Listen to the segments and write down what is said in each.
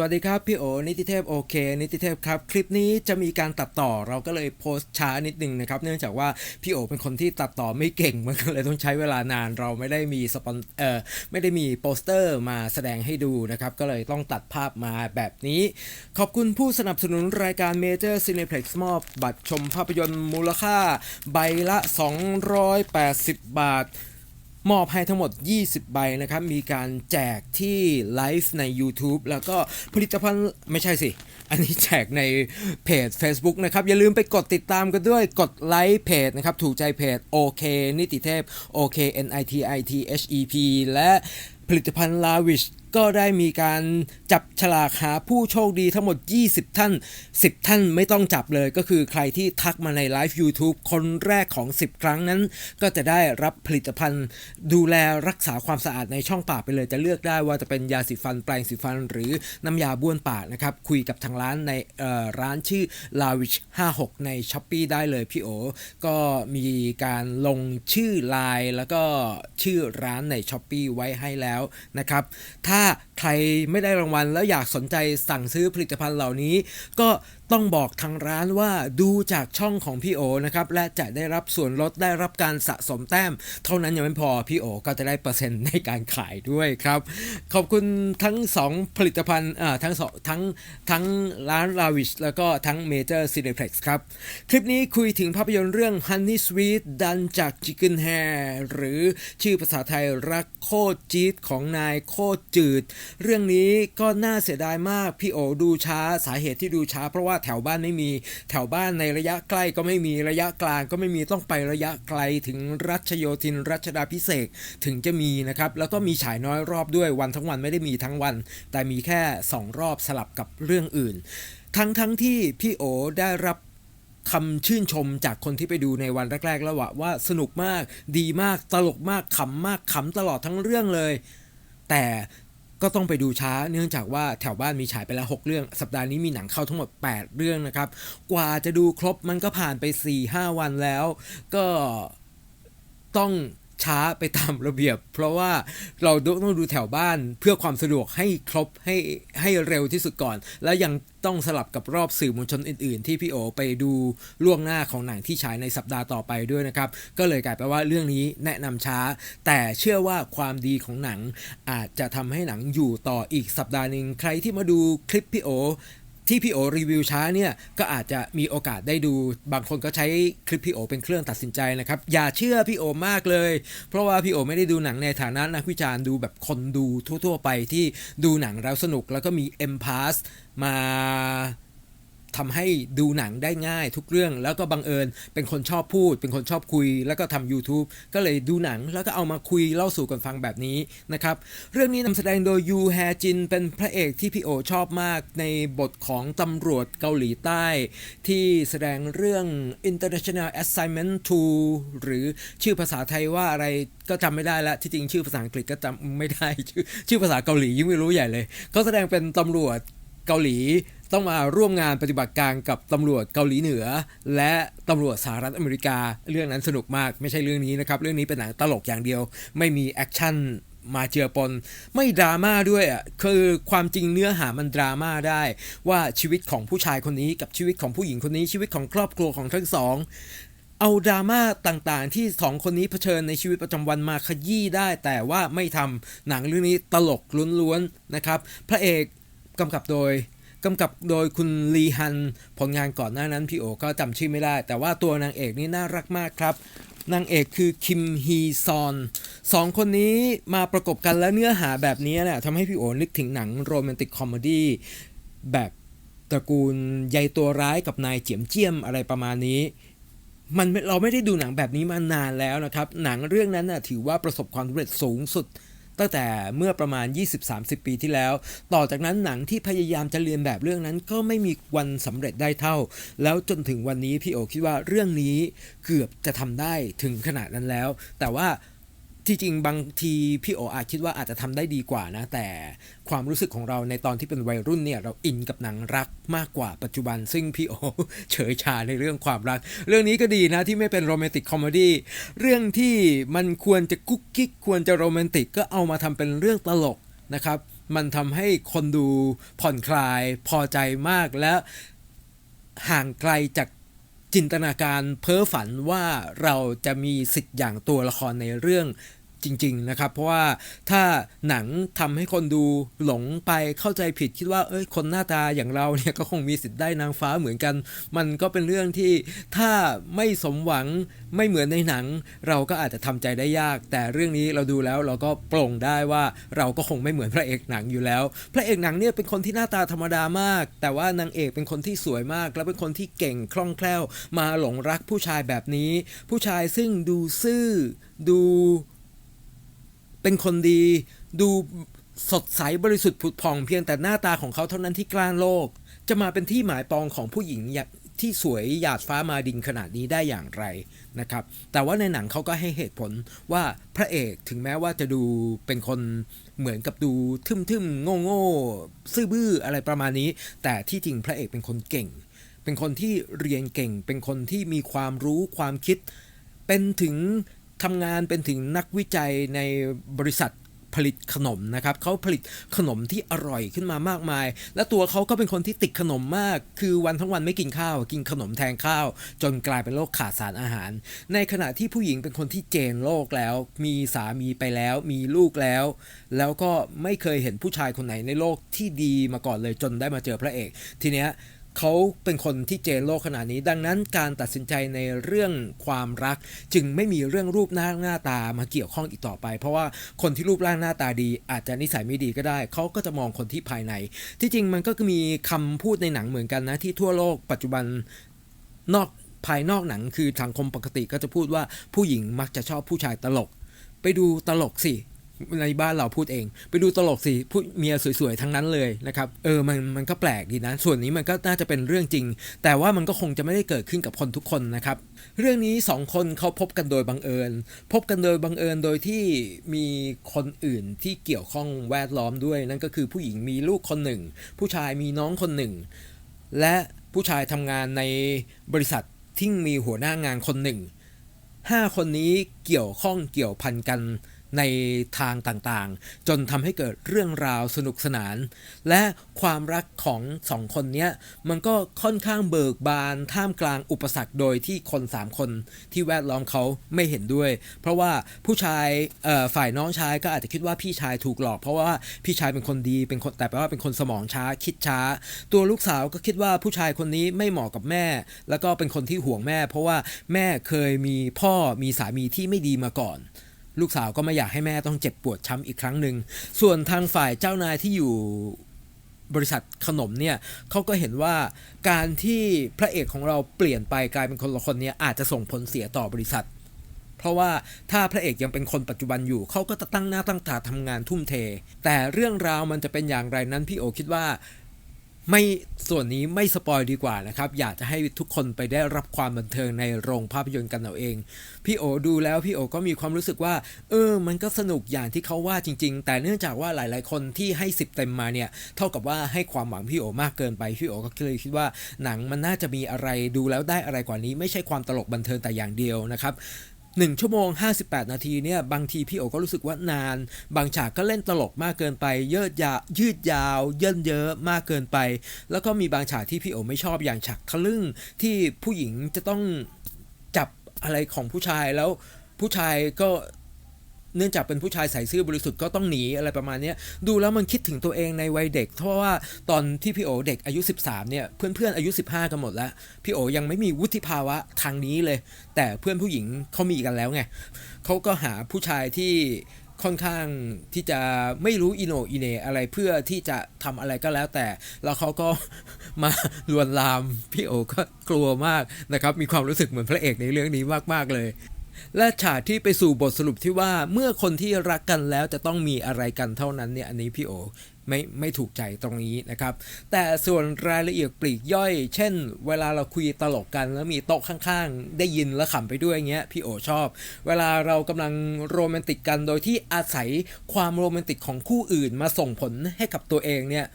วัสดีครับ พี่โอนิติเทพโอเค นิติเทพครับ คลิปนี้จะมีการตัดต่อเราก็เลยโพสต์ช้านิดนึงนะครับ เนื่องจากว่าพี่โอเป็นคนที่ตัดต่อไม่เก่งมันก็เลยต้องใช้เวลานานเราไม่ได้มีสปอนเอ่อไม่ได้มีโปสเตอร์มาแสดงให้ดูนะครับ ก็เลยต้องตัดภาพมาแบบนี้ ขอบคุณผู้สนับสนุนรายการ Major Cineplex มอบบัตรชมภาพยนตร์มูลค่าใบละ 280 บาท มอบให้ทั้งหมด 20 ใบนะครับ มีการแจกที่ไลฟ์ใน YouTube แล้วก็ผลิตภัณฑ์ไม่ใช่สิ อันนี้แจกในเพจ Facebook นะครับ อย่าลืมไปกดติดตามกันด้วย กดไลค์เพจนะครับ ถูกใจเพจโอเคนิติเทพโอเค N I T I T H E P และ ผลิตภัณฑ์ลาวิชก็ได้มีการจับฉลากหาผู้โชคดีทั้งหมด 20 ท่าน 10 ท่านไม่ต้องจับเลย ก็คือใครที่ทักมาในไลฟ์ YouTube คนแรกของ 10 ครั้งนั้น ก็จะได้รับผลิตภัณฑ์ดูแลรักษาความสะอาดในช่องปากไปเลย จะเลือกได้ว่าจะเป็นยาสีฟันแปรงสีฟัน หรือน้ำยาบ้วนปากนะครับ คุยกับทางร้านในร้านชื่อ Lavish 56 ใน s h อ p e e ได้เลยพี่โอ ก็มีการลงชื่อไลน์แล้วก็ชื่อร้านใน s h อ p e e ไว้ให้แล้วนะครับ ถ้าใครไม่ได้รางวัลแล้วอยากสนใจสั่งซื้อผลิตภัณฑ์เหล่านี้ ก็ ต้องบอกทางร้านว่าดูจากช่องของพี่โอนะครับและจะได้รับส่วนลดได้รับการสะสมแต้ม เท่านั้นยังไม่พอพี่โอก็จะได้เปอร์เซ็นต์ในการขายด้วยครับ ขอบคุณทั้ง 2 ผลิตภัณฑ์อ่าทั้งสองทั้งทั้งร้าน l a v i s h แล้วก็ทั้ง Major Cineplex ครับ คลิปนี้คุยถึงภาพยนตร์เรื่อง Honey Sweet ดันจาก Chicken Hair หรือชื่อภาษาไทยรักโคตรจี๊ดของนายโคตรจืด เรื่องนี้ก็น่าเสียดายมากพี่โอดูช้าสาเหตุที่ดูช้าเพราะว่าแถวบ้านไม่มี แถวบ้านในระยะใกล้ก็ไม่มีระยะกลางก็ไม่มีต้องไประยะไกลถึงรัชโยธินรัชดาพิเศษถึงจะมีนะครับแล้วก็มีฉายน้อยรอบด้วยวันทั้งวันไม่ได้มีทั้งวัน แต่มีแค่ 2 รอบสลับกับเรื่องอื่น ทั้งทั้งที่พี่โอได้รับคำชื่นชมจากคนที่ไปดูในวันแรกๆ แล้วว่าว่าสนุกมาก ดีมาก ตลกมากขำมากขำตลอดทั้งเรื่องเลย แต่ ก็ต้องไปดูช้าเนื่องจากว่าแถวบ้านมีฉายไปแล้ว 6 เรื่อง สัปดาห์นี้มีหนังเข้าทั้งหมด 8 เรื่องนะครับ กว่าจะดูครบมันก็ผ่านไป 4-5 วันแล้ว ก็ต้อง ช้าไปตามระเบียบ เพราะว่าเราต้องดูแถวบ้านเพื่อความสะดวกให้ครบให้ให้เร็วที่สุดก่อน แล้วยังต้องสลับกับรอบสื่อมวลชนอื่น ๆ ที่พี่โอไปดูล่วงหน้าของหนังที่ฉายในสัปดาห์ต่อไปด้วยนะครับ ก็เลยกลายเป็นว่าเรื่องนี้แนะนำช้า แต่เชื่อว่าความดีของหนังอาจจะทำให้หนังอยู่ต่ออีกสัปดาห์หนึ่งใครที่มาดูคลิปพี่โอ ที่พี่โอรีวิวช้าเนี่ยก็อาจจะมีโอกาสได้ดู บางคนก็ใช้คลิปพี่โอเป็นเครื่องตัดสินใจนะครับ อย่าเชื่อพี่โอมากเลย เพราะว่าพี่โอไม่ได้ดูหนังในฐานะนักวิจารณ์ดูแบบคนดูทั่ว ๆ ไปที่ดูหนังแล้วสนุกแล้วก็มี M Pass มา ทำให้ดูหนังได้ง่ายทุกเรื่อง แล้วก็บังเอิญ เป็นคนชอบพูด เป็นคนชอบคุย แล้วก็ทำ YouTube ก็เลยดูหนังแล้วก็เอามาคุยเล่าสู่กันฟังแบบนี้นะครับ เรื่องนี้นำแสดงโดยยูแฮจินเป็นพระเอกที่พี่โอชอบมากในบทของตำรวจเกาหลีใต้ ที่แสดงเรื่อง International Assignment 2 หรือชื่อภาษาไทยว่าอะไรก็จำไม่ได้แล้วที่จริงชื่อภาษาอังกฤษก็จำไม่ได้ ชื่อชื่อภาษาเกาหลียิ่งไม่รู้ใหญ่เลยเขาแสดงเป็นตำรวจเกาหลี ต้องมาร่วมงานปฏิบัติการกับตำรวจเกาหลีเหนือ และตำรวจสหรัฐอเมริกา เรื่องนั้นสนุกมากไม่ใช่เรื่องนี้นะครับ เรื่องนี้เป็นหนังตลกอย่างเดียว ไม่มีแอคชั่นมาเจือปนไม่ดราม่าด้วยอะคือความจริงเนื้อหามันดราม่าได้ ว่าชีวิตของผู้ชายคนนี้กับชีวิตของผู้หญิงคนนี้ชีวิตของครอบครัวของทั้งสองเอาดราม่าต่างๆ ที่สองคนนี้เผชิญในชีวิตประจำวันมาขยี้ได้ แต่ว่าไม่ทำหนังเรื่องนี้ตลกล้วนๆนะครับ พระเอกกำกับโดย กำกับโดยคุณลีฮัน ผลงานก่อนหน้านั้นพี่โอก็จำชื่อไม่ได้ แต่ว่าตัวนางเอกนี่น่ารักมากครับนางเอกคือคิมฮีซอนสองคนนี้มาประกบกันแล้วเนื้อหาแบบนี้เนี่ยทำให้พี่โอนึกถึงหนังโรแมนติกคอมเมดี้แบบตระกูลยายตัวร้ายกับนายเจียมเจียมอะไรประมาณนี้ มันเราไม่ได้ดูหนังแบบนี้มานานแล้วนะครับ หนังเรื่องนั้นน่ะถือว่าประสบความสำเร็จสูงสุด ตั้งแต่เมื่อประมาณ 20-30 ปีที่แล้ว ต่อจากนั้นหนังที่พยายามจะเรียนแบบเรื่องนั้น ก็ไม่มีวันสำเร็จได้เท่า แล้วจนถึงวันนี้พี่โอคิดว่าเรื่องนี้เกือบจะทำได้ถึงขนาดนั้นแล้ว แต่ว่า ที่จริงบางทีพี่โออาจคิดว่าอาจจะทำได้ดีกว่านะ แต่ความรู้สึกของเราในตอนที่เป็นวัยรุ่นเนี่ยเราอินกับหนังรักมากกว่าปัจจุบัน ซึ่งพี่โอเฉยชาในเรื่องความรัก เรื่องนี้ก็ดีนะที่ไม่เป็นโรแมนติกคอมเมดี้เรื่องที่มันควรจะกุ๊กกิ๊กควรจะโรแมนติกก็เอามาทำเป็นเรื่องตลกนะครับ มันทำให้คนดูผ่อนคลายพอใจมากและห่างไกลจาก จินตนาการเพ้อฝันว่าเราจะมีสิทธิ์อย่างตัวละครในเรื่อง จริง ๆ นะครับ เพราะว่าถ้าหนังทำให้คนดูหลงไปเข้าใจผิดคิดว่าเอ้ยคนหน้าตาอย่างเราเนี่ยก็คงมีสิทธิ์ได้นางฟ้าเหมือนกัน มันก็เป็นเรื่องที่ถ้าไม่สมหวังไม่เหมือนในหนัง เราก็อาจจะทำใจได้ยาก แต่เรื่องนี้เราดูแล้วเราก็ปลงได้ว่าเราก็คงไม่เหมือนพระเอกหนังอยู่แล้ว พระเอกหนังเนี่ยเป็นคนที่หน้าตาธรรมดามาก แต่ว่านางเอกเป็นคนที่สวยมาก และเป็นคนที่เก่งคล่องแคล่ว มาหลงรักผู้ชายแบบนี้ ผู้ชายซึ่งดูซื่อดู เป็นคนดีดูสดใสบริสุทธิ์ผุดผ่องเพียงแต่หน้าตาของเขาเท่านั้นที่กล้าโลกจะมาเป็นที่หมายปองของผู้หญิงอย่างที่สวยหยาดฟ้ามาดินขนาดนี้ได้อย่างไรนะครับ แต่ว่าในหนังเขาก็ให้เหตุผลว่าพระเอกถึงแม้ว่าจะดูเป็นคนเหมือนกับดูทึมๆโง่ๆซื่อบื้ออะไรประมาณนี้ แต่ที่จริงพระเอกเป็นคนเก่ง เป็นคนที่เรียนเก่ง เป็นคนที่มีความรู้ความคิด เป็นถึง ทำงานเป็นถึงนักวิจัยในบริษัทผลิตขนมนะครับเขาผลิตขนมที่อร่อยขึ้นมามากมาย และตัวเขาก็เป็นคนที่ติดขนมมาก คือวันทั้งวันไม่กินข้าว กินขนมแทนข้าว จนกลายเป็นโรคขาดสารอาหาร ในขณะที่ผู้หญิงเป็นคนที่เจนโลกแล้ว มีสามีไปแล้ว มีลูกแล้ว แล้วก็ไม่เคยเห็นผู้ชายคนไหนในโลกที่ดีมาก่อนเลยจนได้มาเจอพระเอก ทีเนี้ย เขาเป็นคนที่เจโลขนาดนี้ ดังนั้นการตัดสินใจในเรื่องความรัก จึงไม่มีเรื่องรูปหน้าหน้าตามาเกี่ยวข้องอีกต่อไป เพราะว่าคนที่รูปร่างหน้าตาดี อาจจะนิสัยไม่ดีก็ได้ เขาก็จะมองคนที่ภายใน ที่จริงมันก็มีคำพูดในหนังเหมือนกันนะ ที่ทั่วโลกปัจจุบันนอกภายนอกหนังคือสังคมปกติก็จะพูดว่าผู้หญิงมักจะชอบผู้ชายตลก ไปดูตลกสิ ในบ้านเราพูดเอง ไปดูตลกสิผู้เมียสวยๆทั้งนั้นเลยนะครับเออมันมันก็แปลกดีนะ ส่วนนี้มันก็น่าจะเป็นเรื่องจริง แต่ว่ามันก็คงจะไม่ได้เกิดขึ้นกับคนทุกคนนะครับ เรื่องนี้สองคนเขาพบกันโดยบังเอิญ พบกันโดยบังเอิญโดยที่มีคนอื่นที่เกี่ยวข้องแวดล้อมด้วย นั่นก็คือผู้หญิงมีลูกคนหนึ่ง ผู้ชายมีน้องคนหนึ่ง และผู้ชายทำงานในบริษัทที่มีหัวหน้างานคนหนึ่งห้าคนนี้เกี่ยวข้องเกี่ยวพันกัน ในทางต่างๆ จนทำให้เกิดเรื่องราวสนุกสนาน และความรักของสองคนเนี้ยมันก็ค่อนข้างเบิกบานท่ามกลางอุปสรรคโดยที่คนสามคนที่แวดล้อมเขาไม่เห็นด้วย เพราะว่าผู้ชายฝ่ายน้องชายก็อาจจะคิดว่าพี่ชายถูกหลอก เพราะว่าพี่ชายเป็นคนดีเป็นคนแต่แปลว่าเป็นคนสมองช้าคิดช้า ตัวลูกสาวก็คิดว่าผู้ชายคนนี้ไม่เหมาะกับแม่ แล้วก็เป็นคนที่ห่วงแม่ เพราะว่าแม่เคยมีพ่อมีสามีที่ไม่ดีมาก่อน ลูกสาวก็ไม่อยากให้แม่ต้องเจ็บปวดช้ำอีกครั้งหนึ่ง ส่วนทางฝ่ายเจ้านายที่อยู่บริษัทขนมเนี่ยเขาก็เห็นว่าการที่พระเอกของเราเปลี่ยนไปกลายเป็นคนละคนเนี่ยอาจจะส่งผลเสียต่อบริษัท เพราะว่าถ้าพระเอกยังเป็นคนปัจจุบันอยู่เขาก็จะตั้งหน้าตั้งตาทำงานทุ่มเท แต่เรื่องราวมันจะเป็นอย่างไรนั้นพี่โอคิดว่า ไม่ส่วนนี้ไม่สปอยดีกว่านะครับ อยากจะให้ทุกคนไปได้รับความบันเทิงในโรงภาพยนตร์กันเอาเอง พี่โอดูแล้วพี่โอก็มีความรู้สึกว่า เออ มันก็สนุกอย่างที่เขาว่าจริง ๆ แต่เนื่องจากว่าหลาย ๆ คนที่ให้สิบเต็มมาเนี่ย เท่ากับว่าให้ความหวังพี่โอมากเกินไป พี่โอก็เลยคิดว่าหนังมันน่าจะมีอะไรดูแล้วได้อะไรกว่านี้ ไม่ใช่ความตลกบันเทิงแต่อย่างเดียวนะครับ 1 ชั่วโมง 58 นาทีเนี่ยบางทีพี่โอก็รู้สึกว่านาน บางฉากก็เล่นตลกมากเกินไปเยืดยายืดยาวเยินเยอะมากเกินไป แล้วก็มีบางฉากที่พี่โอไม่ชอบอย่างฉากทะลึ่งที่ผู้หญิงจะต้องจับอะไรของผู้ชายแล้วผู้ชายก็ เนื่องจากเป็นผู้ชายใส่ซื่อบริสุทธิ์ก็ต้องหนีอะไรประมาณนี้ดูแล้วมันคิดถึงตัวเองในวัยเด็ก เพราะว่าตอนที่พี่โอเด็กอายุ 13เนี่ยเพื่อนๆอายุ 15 กันหมดแล้ว พี่โอยังไม่มีวุฒิภาวะทางนี้เลย แต่เพื่อนผู้หญิงเขามีกันแล้วไงเขาก็หาผู้ชายที่ค่อนข้างที่จะไม่รู้อิโนอิเนอะไรเพื่อที่จะทำอะไรก็แล้วแต่ แล้วเขาก็มาลวนลาม พี่โอก็กลัวมากนะครับ มีความรู้สึกเหมือนพระเอกในเรื่องนี้มาก ๆ เลย และฉากที่ไปสู่บทสรุปที่ว่าเมื่อคนที่รักกันแล้วจะต้องมีอะไรกันเท่านั้นเนี่ยอันนี้พี่โอไม่ไม่ถูกใจตรงนี้นะครับ แต่ส่วนรายละเอียดปลีกย่อย เช่น เวลาเราคุยตลกกันแล้วมีโต๊ะข้างๆ ได้ยินแล้วขำไปด้วยเงี้ยพี่โอชอบ เวลาเรากำลังโรแมนติกกันโดยที่อาศัยความโรแมนติกของคู่อื่นมาส่งผลให้กับตัวเองเนี่ย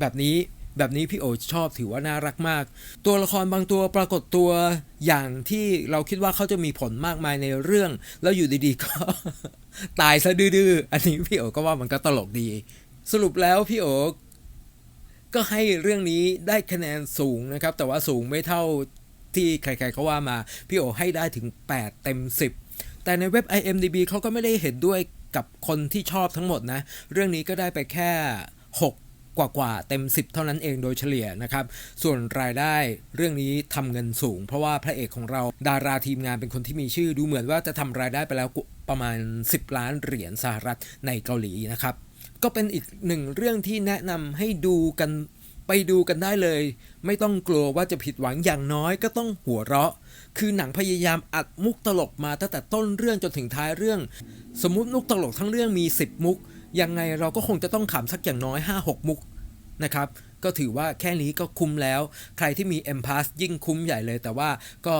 แบบนี้ แบบนี้พี่โอชอบถือว่าน่ารักมาก ตัวละครบางตัวปรากฏตัวอย่างที่เราคิดว่าเขาจะมีผลมากมายในเรื่อง แล้วอยู่ดีๆก็ ตายซะดื้อๆอันนี้พี่โอก็ว่ามันก็ตลกดี สรุปแล้วพี่โอก็ให้เรื่องนี้ได้คะแนนสูงนะครับ แต่ว่าสูงไม่เท่าที่ใครๆเขาว่ามา พี่โอให้ได้ถึง 8 เต็ม 10 แต่ในเว็บ IMDB เขาก็ไม่ได้เห็นด้วยกับคนที่ชอบทั้งหมดนะ เรื่องนี้ก็ได้ไปแค่ 6 กว่าๆเต็ม 10 เท่านั้นเองโดยเฉลี่ยนะครับ ส่วนรายได้เรื่องนี้ทำเงินสูง เพราะว่าพระเอกของเราดาราทีมงานเป็นคนที่มีชื่อดูเหมือนว่าจะทำรายได้ไปแล้วประมาณ 10 ล้านเหรียญสหรัฐในเกาหลีนะครับ ก็เป็นอีกหนึ่งเรื่องที่แนะนำให้ดูกันไปดูกันได้เลย ไม่ต้องกลัวว่าจะผิดหวังอย่างน้อยก็ต้องหัวเราะ คือหนังพยายามอัดมุกตลกมาตั้งแต่ต้นเรื่องจนถึงท้ายเรื่อง สมมุติมุกตลกทั้งเรื่องมี 10 มุก ยังไงเราก็คงจะต้องขำสักอย่างน้อย 5-6 มุกนะครับก็ถือว่าแค่นี้ก็คุ้มแล้ว ใครที่มี M Pass ยิ่งคุ้มใหญ่เลย แต่ว่าก็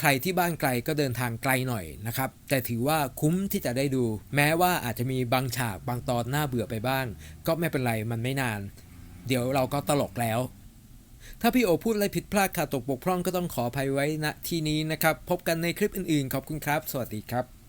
ใครที่บ้านไกลก็เดินทางไกลหน่อยนะครับ แต่ถือว่าคุ้มที่จะได้ดู แม้ว่าอาจจะมีบางฉากบางตอนน่าเบื่อไปบ้าง ก็ไม่เป็นไรมันไม่นาน เดี๋ยวเราก็ตลกแล้ว ถ้าพี่โอพูดอะไรผิดพลาดขาดตกบกพร่องก็ต้องขออภัยไว้ณที่นี้นะครับ พบกันในคลิปอื่นๆ ขอบคุณครับ สวัสดีครับ